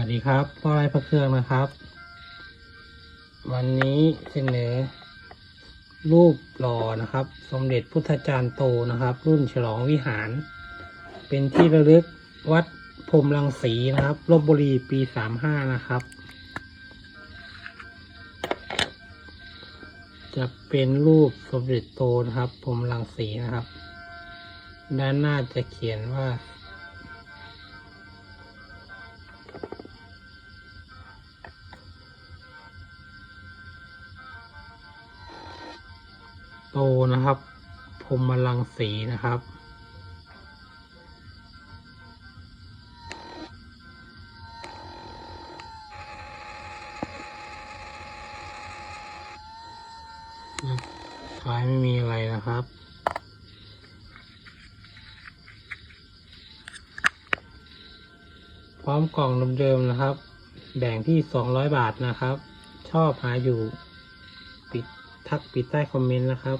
วัสดีครับพ่อไรพระเครื่องนะครับ วันนี้เสนอ รูปหล่อนะครับ สมเด็จพุทธจารย์โตนะครับ รุ่นฉลองวิหาร เป็นที่ระลึกวัดพรมรังสีนะครับลบบุรีปีสามห้านะครับ จะเป็นรูปสมเด็จโตนะครับพรมรังสีนะครับ ด้านหน้าจะเขียนว่า โตนะครับพรมลังสีนะครับท้ายไม่มีอะไรนะครับพร้อมกล่องเดิมๆนะครับ แบ่งที่ 200 บาทนะครับ ชอบหาอยู่ ปิด ทักปิดใต้คอมเมนต์นะครับ